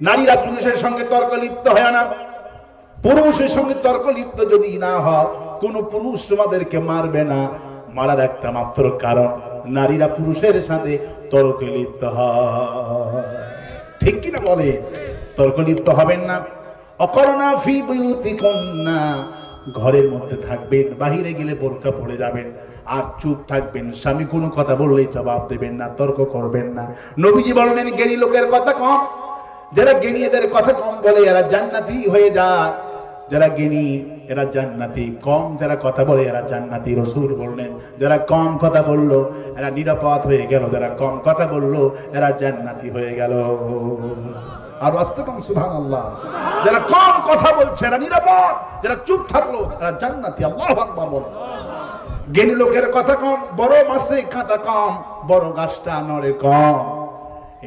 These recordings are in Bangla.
নারীরা পুরুষের সঙ্গে তর্ক লিপ্ত হয় না। পুরুষের সঙ্গে তর্ক লিপ্ত যদি না হয়, কোন পুরুষ তোমাদেরকে মারবে না। মারার একটা মাত্র কারণ, নারীরা পুরুষের সাথে তর্কে লিপ্ত হয়। ঠিক কিনা বলে? তর্ক লিপ্ত হবেন না। অকরণা ফি বুয়ুতি কন্যা ঘরের মধ্যে থাকবেন, বাহিরে গেলে বোরকা পড়ে যাবেন। আর চুপ থাকবেন, স্বামী কোনো কথা বললেই জবাব দেবেন না, তর্ক করবেন না। নবীজি বললেন জ্ঞানী লোকের কথা কম। যারা জ্ঞানী এদের কথা কম বলে, এরা জান্নাতি হয়ে যায়। যারা জ্ঞানী এরা জান্নাতি। কম যারা কথা বলে, এরা জান্নাতি। রসুল বললেন, যারা কম কথা বলল, এরা নিরাপদ হয়ে গেল। যারা কম কথা বলল, এরা জান্নাতি হয়ে গেল। আর আসতে কম সুভান আল্লাহ যারা কম কথা বলছে, এরা নিরাপদ। যারা চুপ থাকল, এরা জান্নাতি। আল্লাহ আকবার বল। জ্ঞানী লোকের কথা কম, বড় মাসে কাঁটা কম, বড় গাছটা নড়ে কম।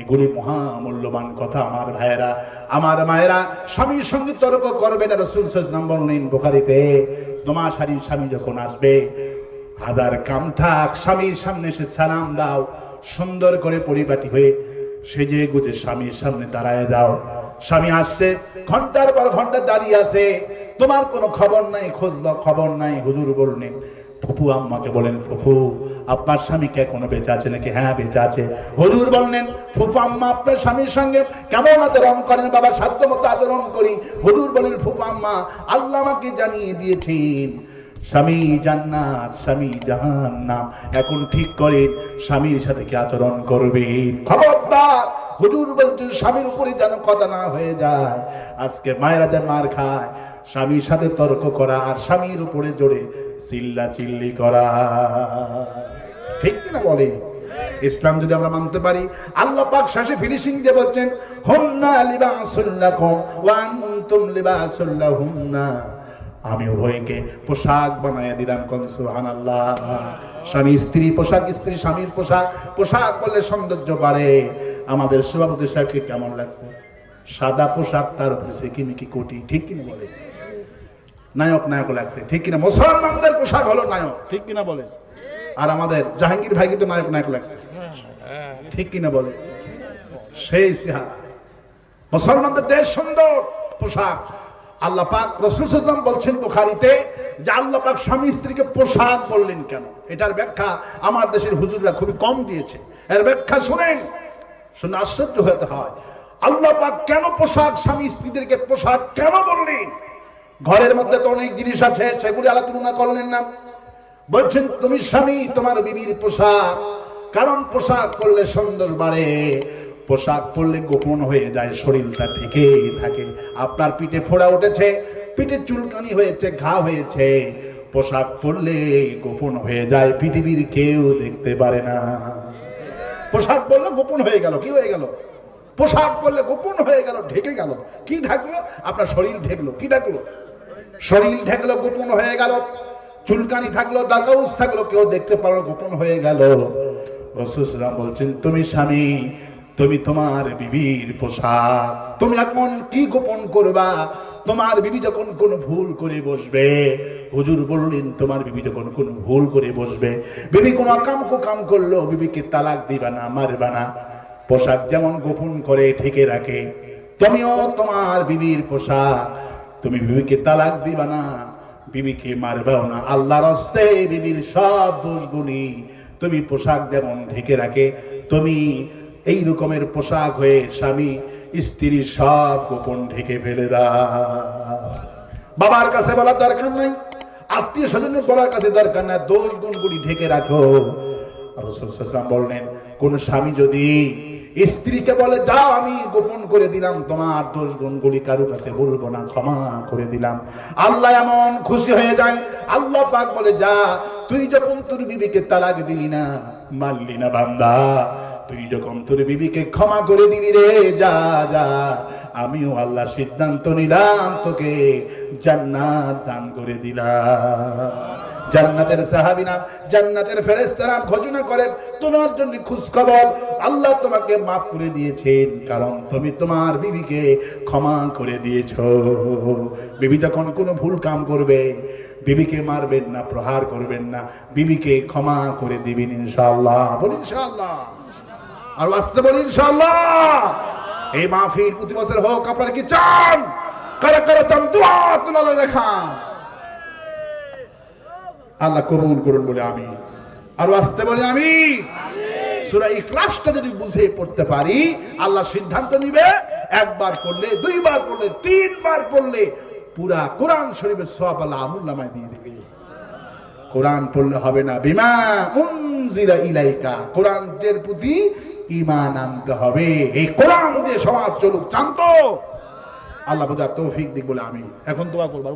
এগুলি মহামূল্যবান কথা আমার ভাইয়েরা। আমার মায়েরা, স্বামীর সঙ্গে তর্ক করবে না রসুল সাল্লাম বললেন বোখারিতে, তোমার শাড়ির স্বামী যখন আসবে, হাজার কাম থাক স্বামীর সামনে এসে সালাম দাও, সুন্দর করে পরিপাটি হয়ে সেজে গুজে স্বামীর সামনে দাঁড়ায় দাও স্বামী আসছে, ঘণ্টার পর ঘণ্টা দাঁড়িয়ে আছে, তোমার কোনো খবর নাই, খোঁজ খবর নাই, হুজুর বললেন ফুফু আম্মাকে বলেন ফুফু আপনার স্বামীকে এখনও বেঁচে আছে নাকি? হ্যাঁ বেঁচে আছে। হজুর বললেন ফুফু আম্মা, আপনার স্বামীর সঙ্গে কেমন আচরণ করেন? বাবা সাধ্য মতো আচরণ করি। হজুর বলেন ফুফু আম্মা, আল্লাহ আমাকে জানিয়ে দিয়েছেন, স্বামী জান্নাত, স্বামী জাহান্নাম। এখন ঠিক করেন, স্বামীর সাথে কি আচরণ করবেন? খবরদার, হুজুর বলছেন, স্বামীর উপরে যেন কথা না হয়ে যায়, আজকে মায়েরা যেন মার খায় স্বামীর সাথে তর্ক করা আর স্বামীর উপরে জোরে চিল্লা চিল্লি করা। ঠিক কিনা বলে ইসলাম যদি আমরা মানতে পারি, আল্লাহ পাক শেষে ফিনিশিং দিয়ে বলছেন, হুন্না লিবাসুল্লাকুম ওয়া আনতুম লিবাসুল্লাহুন্না। আমি উভয়কে পোশাক বানাইয়া দিলাম, কোন সুবহানাল্লাহ। স্বামী স্ত্রী পোশাক, স্ত্রী স্বামীর পোশাক পোশাক বললে সৌন্দর্য বাড়ে। আমাদের সভাপতি সাহেবকে কেমন লাগছে? সাদা পোশাক তার উপরে সে কিমিকি কোটি, ঠিক কিনা বলে নায়ক নায়ক লাগছে। ঠিক কিনা? মুসলমানদের পোশাক হলো নায়ক। ঠিক কিনা বলে? আর আমাদের জাহাঙ্গীর ভাইকে তো নায়ক নায়ক লাগছে। ঠিক কিনা বলে? সেই চেহারা। মুসলমানদের দেশ সুন্দর পোশাক। আল্লাহ পাক রসুলাম বলছেন বুখারিতে যে আল্লাহ পাক স্বামী স্ত্রীকে পোশাক বললেন কেন? এটার ব্যাখ্যা আমার দেশের হুজুররা খুবই কম দিয়েছে। এর ব্যাখ্যা শুনেন। শুনে আশ্চর্য হতে হয়। আল্লাহ পাক কেন পোশাক স্বামী স্ত্রীদেরকে পোশাক কেন বললেন? ঘরের মধ্যে তো অনেক জিনিস আছে, সেগুলি আলাদা তুলনা করলেন না। বলছেন, তুমি স্বামী, তোমার বিবির পোশাক। কারণ পোশাক পরলে সুন্দর বাড়ে, পোশাক পরলে গোপন হয়ে যায়, শরীরটা ঢেকে থাকে। আপনার পিঠে ফোড়া উঠেছে, পিঠে চুলকানি হয়েছে, ঘা হয়েছে। পোশাক পরলে গোপন হয়ে যায়, পৃথিবীর কেউ দেখতে পারে না। পোশাক পরলে গোপন হয়ে গেল, কি হয়ে গেল? পোশাক পরলে গোপন হয়ে গেল, ঢেকে গেল। কি ঢাকলো? আপনার শরীর ঢেকলো। কি ঢাকলো? শরীর ঢেকলো, গোপন হয়ে গেল। চুলকানি থাকল ডাকাউস থাকল, কেউ দেখতে পারল, গোপন হয়ে গেল। রসুলাম বলছেন, তুমি স্বামী, তুমি তোমার বিবির পোশাক, তুমি এখন কি গোপন করবা? তোমার বিবি যখন কোন ভুল করে বসবে, হুজুর বললেন, তোমার বিবি যখন কোন ভুল করে বসবে, বিবি কোন কাম কাম করল, বিবিকে তালাক দিবা না, মারবা না। পোশাক যেমন গোপন করে ঢেকে রাখে, তুমিও তোমার বিবির পোশাক। তুমি বিবিকে তালাক দিবা না, বিবিকে মারবাও না। আল্লাহর হস্তে বিবির সব দোষ গুণী। তুমি পোশাক যেমন ঢেকে রাখে, তুমি এই রকমের পোশাক হয়ে স্বামী, স্ত্রী সব গোপন ঢেকে ফেলে দাও। বাবার কাছে বলার দরকার নাই। আত্মীয় স্বজনের বলার কাছে দরকার নাই। দোষ গুণগুলি ঢেকে রাখো। রসুলাম বললেন, কোন স্বামী যদি স্ত্রীকে বলে, যাও, আমি গোপন করে দিলাম। তোমার দোষ গুণগুলি কারও কাছে বলব না, ক্ষমা করে দিলাম। আল্লাহ এমন খুশি হয়ে যায়। আল্লাহ পাক বলে, যা, তুই যখন তোর বিবিকে তালাক দিলি না, মারলি না বান্দা। তুই যখন তোর বিবিকে ক্ষমা করে দিলি রে, যা যা, আমিও আল্লাহ সিদ্ধান্ত নিলাম, তোকে জান্নাত দান করে দিলাম। জান্নাতের সাহাবিনা জান্নাতের ফেরেস্তারা ঘোষণা করে, তোমার জন্য খুশ খবর আল্লাহ তোমাকে মাফ করে দিয়েছেন, কারণ তুমি তোমার বিবিকে ক্ষমা করে দিয়েছ। বিবি যখন কোনো ভুল কাম করবে, বিবিকে মারবেন না, প্রহার করবেন না, বিবিকে ক্ষমা করে দিবেন ইনশাআল্লাহ। বলি ইনশাআল্লাহ। আর আসতে বলি ইনশাআল্লাহ। এই মাহফিল প্রতি বছর হোক, আপনারা কি চান? কারা কারা চান? দোয়া তোলা রেখা আল্লাহ কবুল করুন বলে আমি। আরও আসতে বলে আমি। সুরা ইখলাসটা যদি বুঝে পড়তে পারি, আল্লাহ সিদ্ধান্ত নিবে, একবার পড়লে দুইবার পড়লে তিনবার পড়লে পুরা কোরআন শরীফের সব আল্লাহ আমুল নামায় দিয়ে দিবে। কোরআন পড়লে হবে না। বিমা উনজিলা ইলাইকা। কোরআনের প্রতি ইমান আনতে হবে। এই কোরআন দিয়ে সমাজ চলুক জানতো আল্লাহ বোঝার তৌফিক দিক বলে আমি। এখন দোয়া করবার